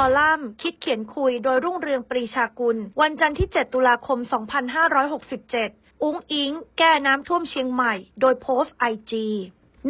อลัมน์ คิดเขียนคุยโดยรุ่งเรืองปรีชากุล วันจันทร์ที่ 7 ตุลาคม 2567 อุ้งอิง แก้น้ำท่วมเชียงใหม่ โดยโพสต์ไอจี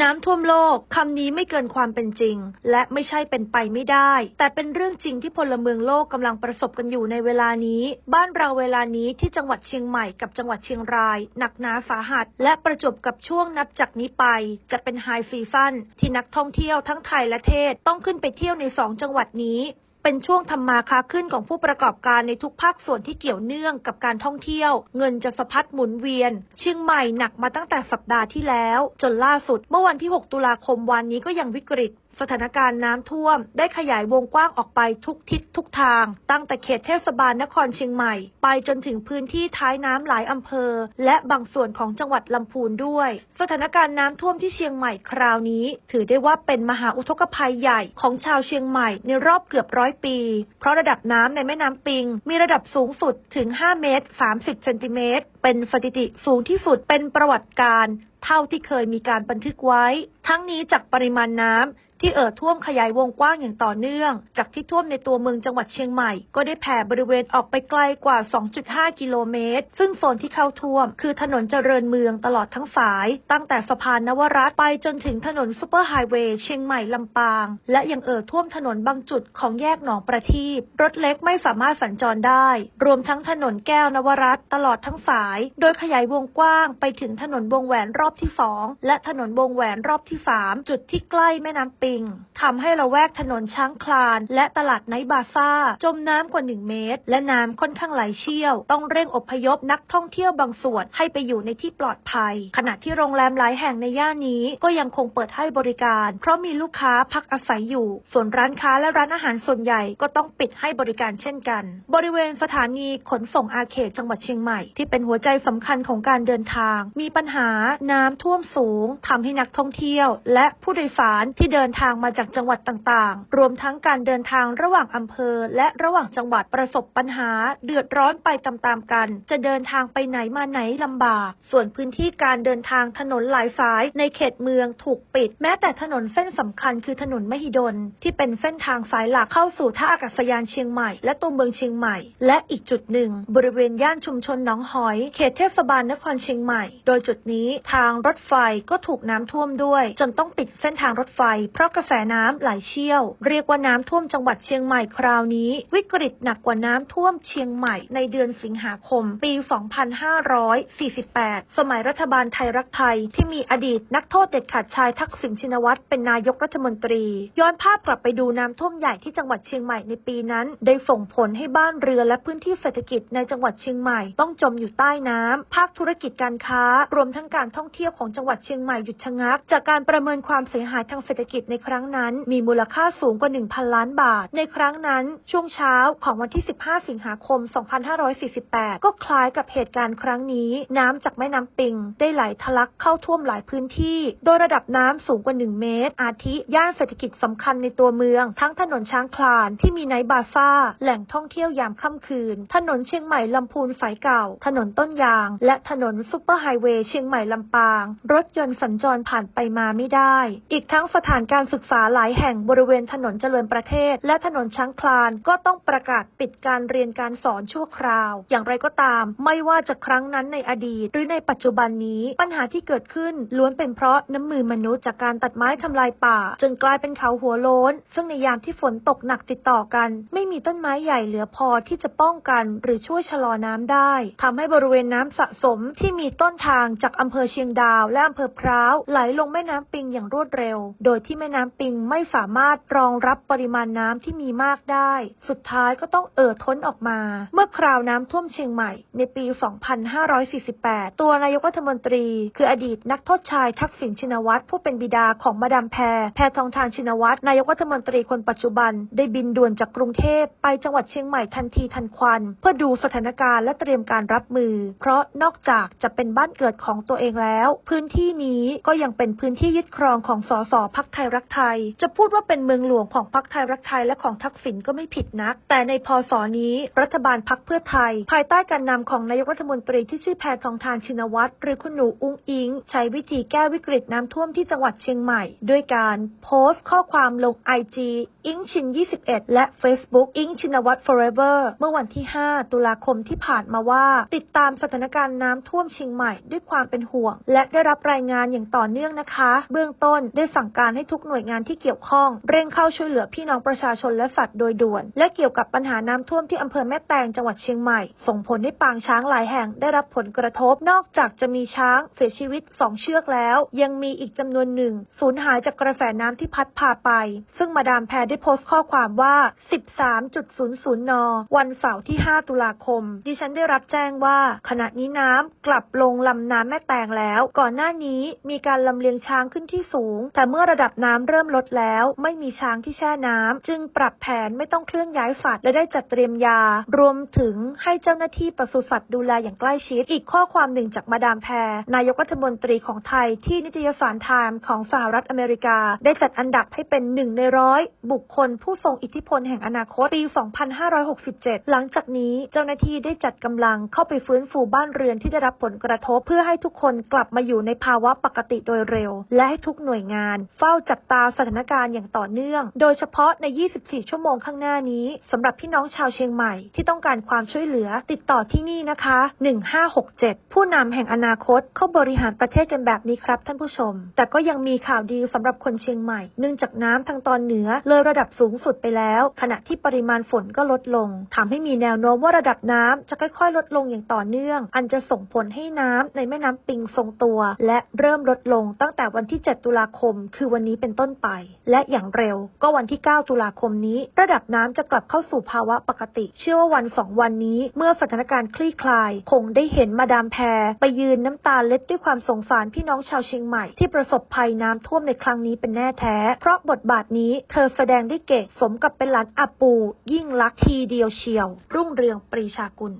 น้ำท่วมโลก คำนี้ไม่เกินความเป็นจริง และไม่ใช่เป็นไปไม่ได้ แต่เป็นเรื่องจริงที่พลเมืองโลกกำลังประสบกันอยู่ในเวลานี้ บ้านเราเวลานี้ที่จังหวัดเชียงใหม่กับจังหวัดเชียงราย หนักหนาสาหัส และประจบกับช่วงนับจากนี้ไป จะเป็นไฮซีซั่นที่นักท่องเที่ยวทั้งไทยและเทศต้องขึ้นไปเที่ยวในสองจังหวัดนี้ เป็นช่วงทำมาค้าขึ้นของผู้ประกอบการในทุกภาคส่วนที่เกี่ยวเนื่องกับการท่องเที่ยว เงินจะสะพัดหมุนเวียน เชียงใหม่หนักมาตั้งแต่สัปดาห์ที่แล้ว จนล่าสุดเมื่อวันที่ 6 ตุลาคมวันนี้ก็ยังวิกฤต สถานการณ์น้ำท่วม ได้ขยายวงกว้างออกไปทุกทิศทุกทาง ตั้งแต่เขตเทศบาลนครเชียงใหม่ ไปจนถึงพื้นที่ท้ายน้ำหลายอำเภอ และบางส่วนของจังหวัดลำพูนด้วย สถานการณ์น้ำท่วมที่เชียงใหม่คราวนี้ ถือได้ว่าเป็นมหาอุทกภัยใหญ่ของชาวเชียงใหม่ในรอบเกือบร้อยปี เพราะระดับน้ำในแม่น้ำปิง มีระดับสูงสุดถึง 5 เมตร 30 เซนติเมตร เป็นสถิติสูงที่สุดเป็นประวัติการเท่าที่เคยมีการบันทึกไว้ ทั้งนี้จากปริมาณน้ำที่เอ่อท่วมขยายวงกว้างอย่างต่อเนื่อง จากที่ท่วมในตัวเมืองจังหวัดเชียงใหม่ ก็ได้แผ่บริเวณออกไปไกลกว่า 2.5 กิโลเมตร ซึ่งโซนที่เข้าท่วม คือถนนเจริญเมืองตลอดทั้งสาย ตั้งแต่สะพานนวรัตไปจนถึงถนนซูเปอร์ไฮเวย์เชียงใหม่ลำปาง และยังเอ่อท่วมถนนบางจุดของแยกหนองประทีปรถเล็กไม่สามารถสัญจรได้ รวมทั้งถนนแก้วนวรัตตลอดทั้งสาย โดยขยายวงกว้างไปถึงถนนวงแหวนรอบที่ 2 และถนนวงแหวนรอบที่ 3 จุดที่ใกล้แม่น้ำปิงทำให้ระแวกถนนช้างคลาน และตลาดไนบาซ่า จมน้ำกว่า 1 เมตร และน้ำค่อนข้างไหลเชี่ยว ต้องเร่งอพยพนักท่องเที่ยวบางส่วนให้ไปอยู่ในที่ปลอดภัย ขณะที่โรงแรมหลายแห่งในย่านนี้ก็ยังคงเปิดให้บริการ เพราะมีลูกค้าพักอาศัยอยู่ ส่วนร้านค้าและร้านอาหารส่วนใหญ่ก็ต้องปิดให้บริการเช่นกัน บริเวณสถานีขนส่งอาเขตจังหวัดเชียงใหม่ ที่เป็นหัวใจสำคัญของการเดินทาง มีปัญหาน้ำท่วมสูงทำให้นักท่องเที่ยว และผู้โดยสารที่เดินทางมาจากจังหวัดต่างๆ รวมทั้งการเดินทางระหว่างอำเภอ และระหว่างจังหวัดประสบปัญหา เดือดร้อนไปตามๆกัน จะเดินทางไปไหนมาไหนลำบาก ส่วนพื้นที่การเดินทางถนนหลายสายในเขตเมืองถูกปิด แม้แต่ถนนเส้นสำคัญคือถนนมหิดล ที่เป็นเส้นทางสายหลักเข้าสู่ท่าอากาศยานเชียงใหม่และตัวเมืองเชียงใหม่ และอีกจุดหนึ่ง บริเวณย่านชุมชนหนองหอย เขตเทศบาลนครเชียงใหม่ โดยจุดนี้ทางรถไฟก็ถูกน้ำท่วมด้วย จนต้องปิดเส้นทางรถไฟเพราราะกระแสน้ำไหลเชี่ยว เรียกว่าน้ำท่วมจังหวัดเชียงใหม่คราวนี้ วิกฤตหนักกว่าน้ำท่วมเชียงใหม่ในเดือนสิงหาคม ปี 2548 สมัยรัฐบาลไทยรักไทยที่มีอดีตนักโทษเด็ดขาดชายทักษิณชินวัตรเป็นนายกรัฐมนตรี ย้อนภาพกลับไปดูน้ำท่วมใหญ่ที่จังหวัดเชียงใหม่ในปีนั้น ได้ส่งผลให้บ้านเรือและพื้นที่เศรษฐกิจในจังหวัดเชียงใหม่ต้องจมอยู่ใต้น้ำภาคธุรกิจการค้ารวมทั้งการท่องเที่ยวของจังหวัดเชียงใหม่หยุดชะงัก จากการประเมินความเสียหายทางเศรษฐกิจในครั้งนั้นมีมูลค่าสูงกว่า 1,000 ล้านบาท ในครั้งนั้นช่วงเช้าของวันที่ 15 สิงหาคม 2548 ก็คล้ายกับเหตุการณ์ครั้งนี้ น้ำจากแม่น้ำปิง ได้ไหลทะลักเข้าท่วมหลายพื้นที่ โดยระดับน้ำสูงกว่า 1 เมตร อาทิย่านเศรษฐกิจสำคัญในตัวเมือง ทั้งถนนช้างคลานที่มีไนบาซ่า แหล่งท่องเที่ยวยามค่ำคืน ถนนเชียงใหม่ลำพูนสายเก่า ถนนต้นยาง และถนนซุปเปอร์ไฮเวย์เชียงใหม่ลำปาง รถยนต์สัญจรผ่านไปมาไม่ได้ อีกทั้งสถานการศึกษาหลายแห่งบริเวณถนนเจริญประเทศ และถนนช้างคลานก็ต้องประกาศปิดการเรียนการสอนชั่วคราว อย่างไรก็ตาม ไม่ว่าจะครั้งนั้นในอดีต หรือในปัจจุบันนี้ปัญหาที่เกิดขึ้นล้วนเป็นเพราะน้ำมือมนุษย์จากการตัดไม้ทำลายป่า จนกลายเป็นเขาหัวโล้น ซึ่งในยามที่ฝนตกหนักติดต่อกัน ไม่มีต้นไม้ใหญ่เหลือพอที่จะป้องกัน หรือช่วยชะลอน้ำได้ทำให้บริเวณน้ำสะสมที่มีต้นทางจากอำเภอเชียงดาว และอำเภอพร้าวไหลลงแม่น้ำปิงอย่างรวดเร็ว โดยที่แม่น้ำปิงไม่สามารถรองรับปริมาณน้ำที่มีมากได้ สุดท้ายก็ต้องเอ่อท้นออกมา เมื่อคราวน้ำท่วมเชียงใหม่ ในปี 2548 ตัวนายกรัฐมนตรี คืออดีตนักโทษชายทักษิณชินวัตรผู้เป็นบิดาของมาดามแพร แพรทองทานชินวัตรนายกรัฐมนตรีคนปัจจุบัน ได้บินด่วนจากกรุงเทพไปจังหวัดเชียงใหม่ทันทีทันควัน เพื่อดูสถานการณ์และเตรียมการรับมือ เพราะนอกจากจะเป็นบ้านเกิดของตัวเองแล้ว พื้นที่นี้ก็ยังเป็นพื้นที่ยึดครองของสสพักไทยรักไทย จะพูดว่าเป็นเมืองหลวงของพักไทยรักไทยและของทักษิณก็ไม่ผิดนัก แต่ในพศนี้รัฐบาลพักเพื่อไทย ภายใต้การนำของนายกรัฐมนตรีที่ชื่อแพทองทานชินวัตรหรือคุณหนูอุ้งอิง ใช้วิธีแก้วิกฤตน้ำท่วมที่จังหวัดเชียงใหม่ ด้วยการโพสต์ข้อความลง IG อิงชิน 21 และ Facebook อิงชินวัตร forever เมื่อวันที่ 5 ตุลาคมที่ผ่านมาว่า ติดตามสถานการณ์น้ำท่วมเชียงใหม่ด้วยความเป็นห่วง และได้รับรายงานอย่างต่อเนื่องนะคะ เบื้องต้นได้สั่งการให้ทุกหน่วยงานที่เกี่ยวข้อง เร่งเข้าช่วยเหลือพี่น้องประชาชนและสัตว์โดยด่วน และเกี่ยวกับปัญหาน้ำท่วมที่อำเภอแม่แตงจังหวัดเชียงใหม่ ส่งผลให้ปางช้างหลายแห่งได้รับผลกระทบ นอกจากจะมีช้างเสียชีวิต 2 เชือกแล้ว ยังมีอีกจำนวนหนึ่งสูญหายจากกระแสน้ำที่พัดพาไป ซึ่งมาดามแพรได้โพสต์ข้อความว่า 13.00 น วันเสาร์ที่ 5 ตุลาคม ดิฉันได้รับแจ้งว่าขณะนี้น้ำกลับลงลำน้ำแม่แตงแล้ว ก่อนหน้านี้มีการลำเลียงช้างขึ้นที่สูง แต่เมื่อระดับน้ำเริ่มลดแล้ว ไม่มีช้างที่แช่น้ำจึงปรับแผนไม่ต้องเคลื่อนย้ายสัตว์และได้จัดเตรียมยา รวมถึงให้เจ้าหน้าที่ปศุสัตว์ดูแลอย่างใกล้ชิด อีกข้อความหนึ่งจากมาดามแพรนายกรัฐมนตรีของไทยที่นิตยสารไทม์ของสหรัฐอเมริกา ได้จัดอันดับให้เป็นหนึ่งในร้อยบุคคลผู้ทรงอิทธิพลแห่งอนาคตปี 2567 หลังจากนี้เจ้าหน้าที่ได้จัดกำลังเข้าไปฟื้นฟูบ้านเรือนที่ได้รับผลกระทบ เพื่อให้ทุกคนกลับมาอยู่ในภาวะปกติโดยเร็ว และให้ทุกหน่วยงาน เฝ้าจับตาสถานการณ์อย่างต่อเนื่อง โดยเฉพาะใน 24 ชั่วโมงข้างหน้านี้สำหรับพี่น้องชาวเชียงใหม่ที่ต้องการความช่วยเหลือติดต่อที่นี่นะคะ 1567 ผู้นำแห่งอนาคตเข้าบริหารประเทศกันแบบนี้ครับท่านผู้ชม แต่ก็ยังมีข่าวดีสำหรับคนเชียงใหม่ เนื่องจากน้ำทางตอนเหนือเลยระดับสูงสุดไปแล้ว ขณะที่ปริมาณฝนก็ลดลงทำให้มีแนวโน้มว่าระดับน้ำจะค่อยๆ ลดลงอย่างต่อเนื่อง อันจะส่งผลให้น้ำในแม่น้ำปิงทรงตัว และเริ่มลดลงตั้งแต่วันที่ 7 ตุลาคม คือวันนี้เป็นต้นไป และอย่างเร็วก็วันที่ 9 ตุลาคมนี้ ระดับน้ำจะกลับเข้าสู่ภาวะปกติ เชื่อว่าวันสองวันนี้ เมื่อสถานการณ์คลี่คลาย คงได้เห็นมาดามแพรไปยืนน้ำตาเล็ดด้วยความสงสารพี่น้องชาวเชียงใหม่ที่ประสบภัยน้ำท่วมในครั้งนี้เป็นแน่แท้ เพราะบทบาทนี้เธอแสดงได้เก่งสมกับเป็นหลานอาปู ยิ่งลักษณ์ทีเดียวเชียว รุ่งเรืองปรีชากุล